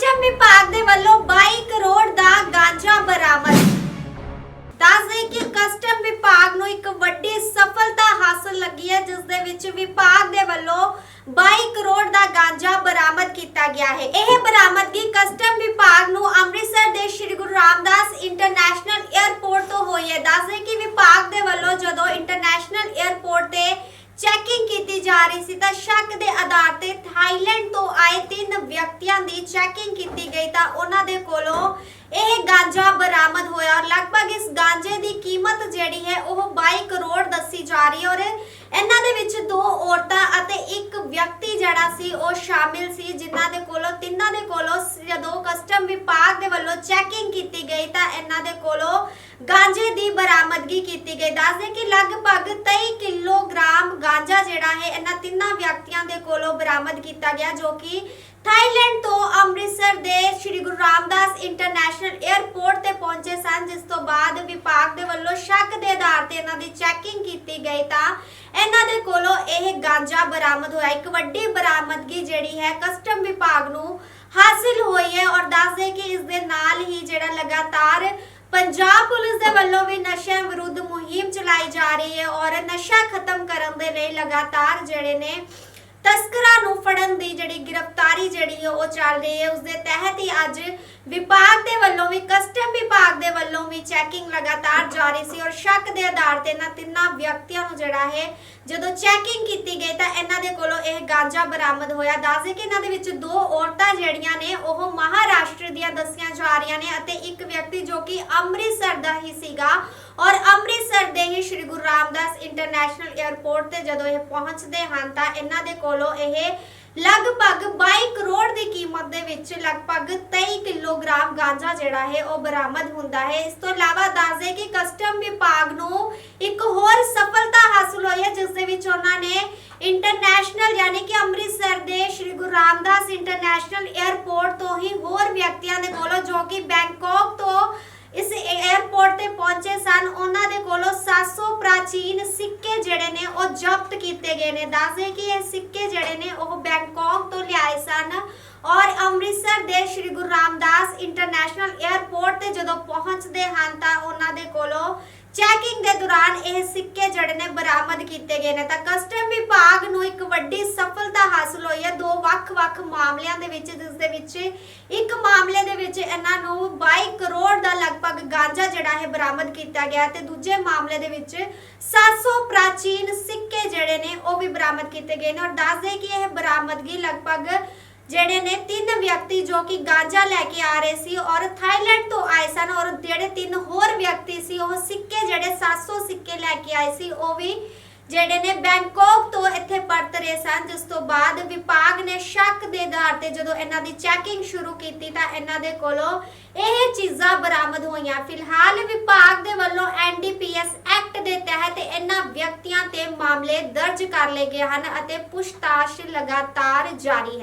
Custom ਵਿਭਾਗ ਦੇ ਵੱਲੋਂ 22 ਕਰੋੜ ਦਾ ਗਾਂਜਾ ਬਰਾਮਦ। ਦੱਸਦੇ ਕਿ ਕਸਟਮ ਵਿਭਾਗ ਨੂੰ ਇੱਕ ਵੱਡੀ ਸਫਲਤਾ ਹਾਸਲ ਲੱਗੀ ਹੈ, ਜਿਸ ਦੇ ਵਿੱਚ ਵਿਭਾਗ ਦੇ ਵੱਲੋਂ 22 ਕਰੋੜ ਦਾ ਗਾਂਜਾ ਬਰਾਮਦ ਕੀਤਾ ਗਿਆ ਹੈ। ਇਹ ਬਰਾਮਦਗੀ ਕਸਟਮ ਵਿਭਾਗ ਨੂੰ ਅੰਮ੍ਰਿਤਸਰ ਦੇ ਸ੍ਰੀ ਗੁਰੂ ਰਾਮਦਾਸ ਇੰਟਰਨੈਸ਼ਨਲ 에ਅਰਪੋਰਟ ਤੋਂ ਹੋਈ ਹੈ। ਦੱਸਦੇ ਕਿ ਵਿਭਾਗ ਦੇ ਵੱਲੋਂ ਜਦੋਂ ਇੰਟਰਨੈਸ਼ਨਲ 에ਅਰਪੋਰਟ ਤੇ ਚੈਕਿੰਗ ਕੀਤੀ ਜਾ ਰਹੀ ਸੀ ਤਾਂ ਸ਼ੱਕ ਦੇ ਆਧਾਰ ਤੇ ਥਾਈਲੈਂਡ ਤੋਂ ਆਏ ਤਿੰਨ ਵਿਅਕਤੀਆਂ ਦੀ ਚੈਕਿੰਗ ਕੀਤੀ ਗਈ ਤਾਂ ਉਹਨਾਂ ਦੇ ਕੋਲੋਂ ਇਹ ਗਾਂਜਾ ਬਰਾਮਦ ਹੋਇਆ ਔਰ ਲਗਭਗ ਇਸ ਗਾਂਜੇ ਦੀ ਕੀਮਤ ਜਿਹੜੀ ਹੈ ਉਹ 22 ਕਰੋੜ ਦੱਸੀ ਜਾ ਰਹੀ ਹੈ ਔਰ ਇਹਨਾਂ ਦੇ ਵਿੱਚ ਦੋ ਔਰਤਾਂ ਅਤੇ ਇੱਕ ਵਿਅਕਤੀ ਜਿਹੜਾ ਸੀ ਉਹ ਸ਼ਾਮਿਲ ਸੀ ਜਿਨ੍ਹਾਂ ਦੇ ਕੋਲੋਂ ਤਿੰਨਾਂ ਦੇ ਕੋਲੋਂ ਕਸਟਮ ਵਿਭਾਗ ਦੇ ਵੱਲੋਂ ਚੈਕਿੰਗ ਕੀਤੀ ਗਈ ਤਾਂ ਇਹਨਾਂ ਦੇ ਕੋਲੋਂ ਗਾਂਜੇ ਦੀ ਬਰਾਮਦਗੀ ਕੀਤੀ ਗਈ। ਦੱਸਦੇ ਕਿ ਲਗਭਗ 23 ਕਿਲੋਗ੍ਰਾਮ ਗਾਂਜਾ ਜਿਹੜਾ ਹੈ, ਇਹਨਾਂ ਤਿੰਨਾਂ ਵਿਅਕਤੀਆਂ ਦੇ ਕੋਲੋਂ ਬਰਾਮਦ ਕੀਤਾ ਗਿਆ ਜੋ ਕਿ ਥਾਈਲੈਂਡ ਤੋਂ ਅੰਮ੍ਰਿਤਸਰ ਦੇ ਸ੍ਰੀ ਗੁਰੂ ਰਾਮਦਾਸ ਇੰਟਰਨੈਸ਼ਨਲ 에ਅਰਪੋਰਟ ਤੇ ਪਹੁੰਚੇ ਸਨ, ਜਿਸ ਤੋਂ ਬਾਅਦ ਵਿਭਾਗ ਦੇ ਵੱਲੋਂ ਸ਼ੱਕ ਦੇ ਆਧਾਰ ਤੇ ਇਹਨਾਂ ਦੀ ਚੈਕਿੰਗ ਕੀਤੀ ਗਈ ਤਾਂ ਇਹਨਾਂ ਦੇ ਕੋਲੋਂ ਇਹ ਗਾਂਜਾ ਬਰਾਮਦ ਹੋਇਆ। ਇੱਕ ਵੱਡੀ ਬਰਾਮਦਗੀ ਜਿਹੜੀ ਹੈ ਕਸਟਮ ਵਿਭਾਗ ਨੂੰ ਹਾਸਿਲ ਹੋਈ ਹੈ ਔਰ ਦੱਸਦੇ ਕਿ ਇਸ ਦੇ ਨਾਲ ਹੀ ਜਿਹੜਾ ਲਗਾਤਾਰ ਪੰਜਾਬ ਪੁਲਿਸ ਦੇ ਵੱਲੋਂ ਵੀ ਨਸ਼ਿਆਂ ਵਿਰੁੱਧ ਮੁਹਿੰਮ ਚਲਾਈ ਜਾ ਰਹੀ ਹੈ ਔਰ ਨਸ਼ਾ ਖਤਮ ਕਰਨ ਦੇ ਲਈ ਲਗਾਤਾਰ ਜਿਹੜੇ ਨੇ ਤਸਕਰਾਂ ਨੂੰ ਫੜਨ ਦੀ ਜਿਹੜੀ ਗ੍ਰਿਫਤਾਰੀ ਜਿਹੜੀ ਉਹ ਚੱਲ ਰਹੀ ਹੈ ਉਸ ਦੇ ਤਹਿਤ ਹੀ ਅੱਜ ਵਿਭਾਗ ਦੇ ਵੱਲੋਂ ਵੀ ਕਸਟਮ ਵਿਭਾਗ ਦੇ ਵੱਲੋਂ ਵੀ ਚੈਕਿੰਗ ਲਗਾਤਾਰ ਜਾਰੀ ਸੀ ਔਰ ਸ਼ੱਕ ਦੇ ਆਧਾਰ ਤੇ ਇਹਨਾਂ ਤਿੰਨਾਂ ਵਿਅਕਤੀਆਂ ਨੂੰ ਜਿਹੜਾ ਹੈ, ਜਦੋਂ ਚੈਕਿੰਗ ਕੀਤੀ ਗਈ ਤਾਂ ਇਹਨਾਂ ਦੇ ਕੋਲੋਂ ਇਹ ਗਾਂਜਾ ਬਰਾਮਦ ਹੋਇਆ। ਦੱਸਦੇ ਕਿ ਇਹਨਾਂ ਦੇ ਵਿੱਚ ਦੋ ਔਰਤਾਂ ਜਿਹੜੀਆਂ ਨੇ, ਉਹ ਮਹਾਰਾਸ਼ਟਰ ਦੀਆਂ ਦੱਸੀਆਂ ਜਾ ਰਹੀਆਂ ਨੇ ਅਤੇ ਇੱਕ ਵਿਅਕਤੀ ਜੋ ਕਿ ਅੰਮ੍ਰਿਤਸਰ ਦਾ ਹੀ ਸੀਗਾ ਔਰ ਅੰਮ੍ਰਿਤਸਰ ਦੇ ਹੀ ਸ੍ਰੀ ਗੁਰੂ ਰਾਮਦਾਸ ਇੰਟਰਨੈਸ਼ਨਲ 에ਅਰਪੋਰਟ ਤੇ ਜਦੋਂ ਇਹ ਪਹੁੰਚਦੇ ਹਨ ਤਾਂ ਇਹਨਾਂ ਦੇ ਕੋਲੋਂ ਇਹ ਲਗਭਗ 22 ਕਰੋੜ ਦੀ ਕੀਮਤ ਦੇ ਵਿੱਚ ਲਗਭਗ 23 ਕਿਲੋਗ੍ਰਾਮ ਗਾਂਜਾ ਜਿਹੜਾ ਹੈ ਉਹ ਬਰਾਮਦ ਹੁੰਦਾ ਹੈ। ਇਸ ਤੋਂ ਇਲਾਵਾ ਦੱਸਦੇ ਕਿ ਕਸਟਮ ਵਿਭਾਗ ਨੂੰ ਇੱਕ ਹੋਰ ਸਫਲਤਾ ਹਾਸਲ ਹੋਈ ਹੈ, ਜਿਸ ਦੇ ਵਿੱਚ ਉਹਨਾਂ ਨੇ ਇੰਟਰਨੈਸ਼ਨਲ ਯਾਨੀ ਕਿ ਅੰਮ੍ਰਿਤਸਰ ਦੇ ਸ੍ਰੀ ਗੁਰੂ ਰਾਮਦਾਸ ਇੰਟਰਨੈਸ਼ਨਲ 에ਅਰਪੋਰਟ ਤੋਂ ਹੀ ਹੋਰ ਵਿਅਕਤੀਆਂ ਦੇ ਪ੍ਰਾਚੀਨ ਸਿੱਕੇ ਜਿਹੜੇ ਨੇ ਉਹ ਜ਼ਬਤ ਕੀਤੇ ਗਏ ਨੇ। ਦੱਸਦੇ ਕਿ ਇਹ ਸਿੱਕੇ ਜਿਹੜੇ ਨੇ ਉਹ ਬੈਂਕਾਕ ਤੋਂ ਲਿਆਏ ਸਨ ਔਰ ਅੰਮ੍ਰਿਤਸਰ ਦੇ ਸ੍ਰੀ ਗੁਰੂ ਰਾਮਦਾਸ ਇੰਟਰਨੈਸ਼ਨਲ 에ਅਰਪੋਰਟ ਤੇ ਜਦੋਂ ਪਹੁੰਚਦੇ ਹਨ ਤਾਂ ਉਹਨਾਂ ਦੇ ਕੋਲੋਂ ਚੈਕਿੰਗ ਦੇ ਦੌਰਾਨ ਇਹ ਸਿੱਕੇ ਜਿਹੜੇ ਨੇ ਬਰਾਮਦ ਕੀਤੇ ਗਏ ਨੇ। ਤਾਂ ਕਸਟਮ ਵਿਭਾਗ ਨੂੰ ਇੱਕ ਵੱਡੀ ਸਫਲਤਾ ਹਾਸਲ ਹੋਈ ਹੈ। ਦੋ ਵੱਖ-ਵੱਖ ਮਾਮਲਿਆਂ ਦੇ ਵਿੱਚ, ਜਿਸ ਦੇ ਵਿੱਚ ਇੱਕ ਮਾਮਲੇ ਦੇ ਵਿੱਚ ਇਹਨਾਂ ਨੂੰ 22 ਕਰੋੜ ਦਾ ਲਗਭਗ ਗਾਂਜਾ ਬਰਾਮਦ ਕੀਤਾ ਗਿਆ ਤੇ ਦੂਜੇ ਮਾਮਲੇ ਦੇ ਵਿੱਚ 700 ਪ੍ਰਾਚੀਨ ਸਿੱਕੇ ਜਿਹੜੇ ਨੇ ਉਹ ਵੀ ਬਰਾਮਦ ਕੀਤੇ ਗਏ ਨੇ ਔਰ ਦੱਸਦੇ ਕਿ ਇਹ ਬਰਾਮਦਗੀ ਲਗਭਗ ਜਿਹੜੇ ਨੇ ਤਿੰਨ ਵਿਅਕਤੀ ਜੋ ਕਿ ਗਾਂਜਾ ਲੈ ਕੇ ਆ ਰਹੇ ਸੀ ਔਰ ਥਾਈਲੈਂਡ ਤੋਂ ਆਏ ਸਨ ਔਰ ਜਿਹੜੇ ਤਿੰਨ ਹੋਰ ਵਿਅਕਤੀ ਸੀ ਉਹ ਸਿੱਕੇ ਜਿਹੜੇ 700 ਸਿੱਕੇ ਲੈ ਕੇ ਆਏ ਸੀ ਉਹ ਵੀ ਜਿਹੜੇ ਨੇ ਬੈਂਕਾਕ ਤੋਂ ਸਨ, ਜਿਸ ਤੋਂ ਬਾਅਦ ਵਿਭਾਗ ਨੇ ਸ਼ੱਕ ਦੇ ਆਧਾਰ ਤੇ ਜਦੋਂ ਇਹਨਾਂ ਦੀ ਚੈਕਿੰਗ ਸ਼ੁਰੂ ਕੀਤੀ ਤਾਂ ਇਹਨਾਂ ਦੇ ਕੋਲੋਂ ਇਹ ਚੀਜ਼ਾਂ ਬਰਾਮਦ ਹੋਈਆਂ। ਫਿਲਹਾਲ ਵਿਭਾਗ ਦੇ ਵੱਲੋਂ ਐਨਡੀਪੀਐਸ ਐਕਟ ਦੇ ਤਹਿਤ ਇਹਨਾਂ ਵਿਅਕਤੀਆਂ ਤੇ ਮਾਮਲੇ ਦਰਜ ਕਰ ਲਏ ਗਏ ਹਨ ਅਤੇ ਪੁੱਛਤਾਛ ਲਗਾਤਾਰ ਜਾਰੀ ਹੈ।